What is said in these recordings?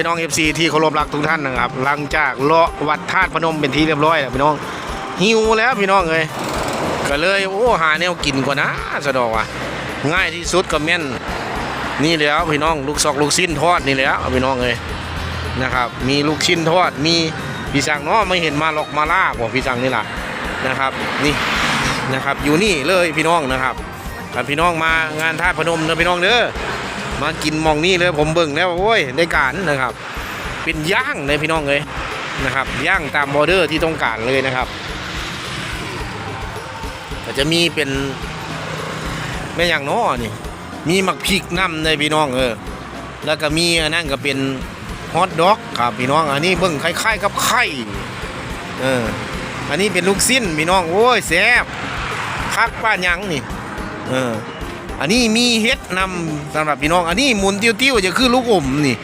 ี่น้องเอฟซีที่เคารพรักทุกท่านนะครับหลังจากเลาะวัดธาตุพนมเป็นที่เรียบร้อยแล้วพี่น้องหิวแล้วพี่น้องเอ้ยก็เลยโอ้หาแนวกินก่อนนะสะดอกว่ะง่ายที่สุดก็แม่นนี่แล้วพี่น้องลูกซอกลูกชิ้นทอดนี่แล้วพี่น้องเอ้ยนะครับ มีลูกชิ้นทอดมีพี่สังเนาะไม่เห็นมาหรอกมาล่าบอกพี่สังนี่ละนะครับนี่นะครับอยู่นี่เลยพี่น้องนะครับพี่น้องมางานธาตุพนมเด้อพี่น้องเด้อ มากินมองนี่เลยผมเบิ่งแล้วโอ้ยได้การนะครับ เป็นย่างเลยพี่น้องเลยนะครับย่างตามบอร์เดอร์ที่ต้องการเลยนะครับก็จะมีเป็นแม่อย่างน้อนี่มีหมักพริกน้ำเลยพี่น้องเออแล้วก็มีอันนั้นก็เป็นฮอทด็อกครับพี่น้องอันนี้เบิ่งคล้ายๆกับไข่เอออันนี้เป็นลูกสิ้นพี่น้องโอ้ยแซ่บคักป้านหยังนี่เออ อันนี้มีเฮ็ดนำสำหรับพี่น้อง อันนี้หมุนติ้วๆจะคือลูกอมนี่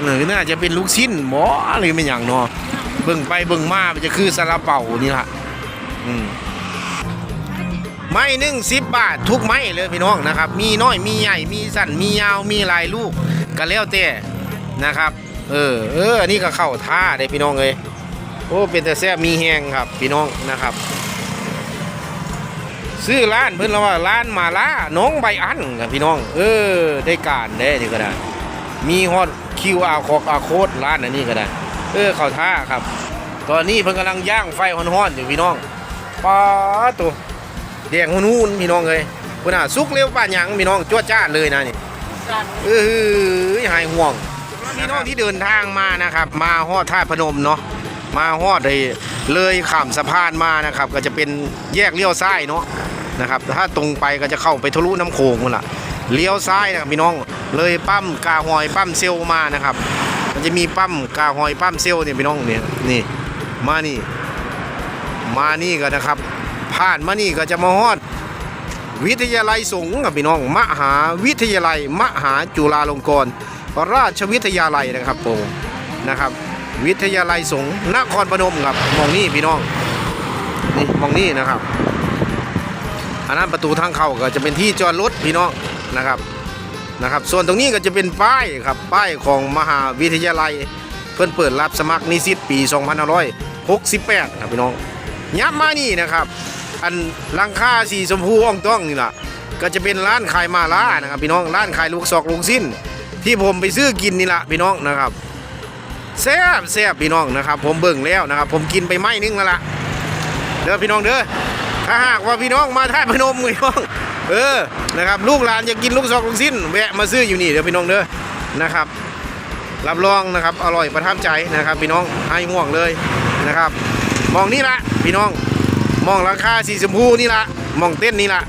เออน่าจะเป็นลูกชิ้นหมออะไรเป็นอย่างเนาะเบิ่งไปเบิ่งมาจะคือซาลาเปานี่ละอืมไม้หนึ่งสิบบาททุกไม้เลยพี่น้องนะครับ มีน้อยมีใหญ่มีสั้นมียาวมีหลายลูกก็แล้วแต่นะครับ เออเอออันนี้ก็เข้าท่าได้พี่น้องเลยโอ้เป็นแต่แซ่บมีแหงครับพี่น้องนะครับ ซื้อร้านเพิ่นเราว่าร้านมาล่าน้องใบอันครับพี่น้อง เออ ได้การได้นี่ก็ได้มีฮอตคิวอาคอกอาโคดร้านอันนี้ก็ได้ เออเข้าท่าครับ ตอนนี้เพิ่นกำลังย่างไฟฮ้อนๆอยู่พี่น้องป้าตัวแดงหุ่นๆพี่น้องเอ้ยพุ่นน่ะสุกเร็วป่านหยังพี่น้องจวดจ้าเลยนะนี่เออหายห่วงพี่น้องที่เดินทางมานะครับ มาฮอดท่าพนมเนาะ มาฮอดเลยเลยข้ามสะพานมานะครับ ก็จะเป็นแยกเลี้ยวซ้ายเนาะนะครับถ้าตรงไปก็จะเข้าไปทะลุน้ำโขงนั่นแหละเลี้ยวซ้ายนะครับพี่น้องเลยปั๊มกาหอยปั๊มเซลมานะครับ มันจะมีปั๊มกาหอยปั๊มเซลเนี่ยพี่น้องเนี่ยนี่มานี่ มานี่ก็นะครับ ผ่านมานี่ก็จะมาฮอด วิทยาลัยสงฆ์กับพี่น้องมหาวิทยาลัย มหาจุฬาลงกรณราชวิทยาลัยนะครับผมนะครับ วิทยาลัยสงฆ์นครพนมครับมองนี่พี่น้องนี่มองนี่นะครับอันนั้นประตูทางเข้าก็จะเป็นที่จอดรถพี่น้องนะครับนะครับ ส่วนตรงนี้ก็จะเป็นป้ายครับป้ายของมหาวิทยาลัย เพื่อนเปิดรับสมัครนิสิตปี 2568ครับพี่น้องยับมานี่นะครับ อันลังคาสีชมพูอ่องต้องนี่ล่ะก็จะเป็นร้านขายมาล่านะครับพี่น้องร้านขายลูกซอกลูกสิ้น ที่ผมไปซื้อกินนี่ละพี่น้องนะครับ แซ่บแซ่บพี่น้องนะครับ ผมเบิ่งแล้วนะครับ ผมกินไปไม้นึงแล้วล่ะเด้อพี่น้องเด้อถ้าหากว่าพี่น้องมาท่าพนมพี่น้องเออนะครับลูกหลานอยากกินลูกซอกลูกสิ้นแวะมาซื้ออยู่นี่เดี๋ยวพี่น้องเด้อนะครับ รับรองนะครับอร่อยประทับใจนะครับ พี่น้องให้ห่วงเลยนะครับ มองนี่ละพี่น้องมองราคาสีชมพูนี่ละมองเต้นนี่ละ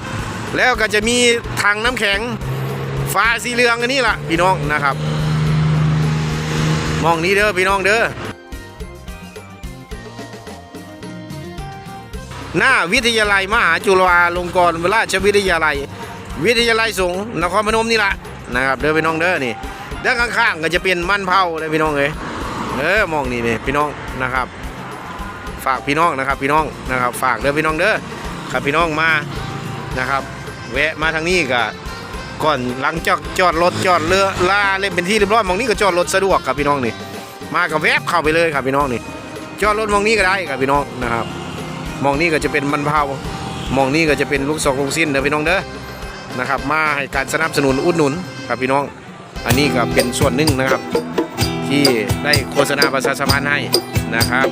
แล้วก็จะมีถังน้ำแข็งฟ้าสีเหลืองอันนี้ละพี่น้องนะครับ มองนี้เด้อพี่น้องเด้อหน้าวิทยาลัยมหาจุฬาลงกรณราชวิทยาลัย วิทยาลัยสงฆ์นครพนมนี่แหละนะครับเด้อพี่น้องเด้อนี่ด้านข้างๆก็จะเป็นมันเผาเลยพี่น้องเอ้ยเออมองนี่นี่พี่น้องนะครับ ฝากพี่น้องนะครับ พี่น้องนะครับ ฝากเด้อพี่น้องเด้อครับพี่น้องมานะครับ แวะมาทางนี้ก็ ก่อนหลังจอดจอดรถจอดเรือลาเล่นเป็นที่เรียบร้อยมองนี้ก็จอดรถสะดวกครับพี่น้องนี่มากับแวบเข้าไปเลยครับพี่น้องนี่จอดรถมองนี้ก็ได้ครับพี่น้องนะครับมองนี่ก็จะเป็นมันเผามองนี่ก็จะเป็นลูกศอกลูกสิ้นเด้อพี่น้องเด้อนะครับมาให้การสนับสนุนอุดหนุนครับพี่น้อง อันนี้ก็เป็นส่วนหนึ่งนะครับ ที่ได้โฆษณาประชาสัมพันธ์ให้นะครับ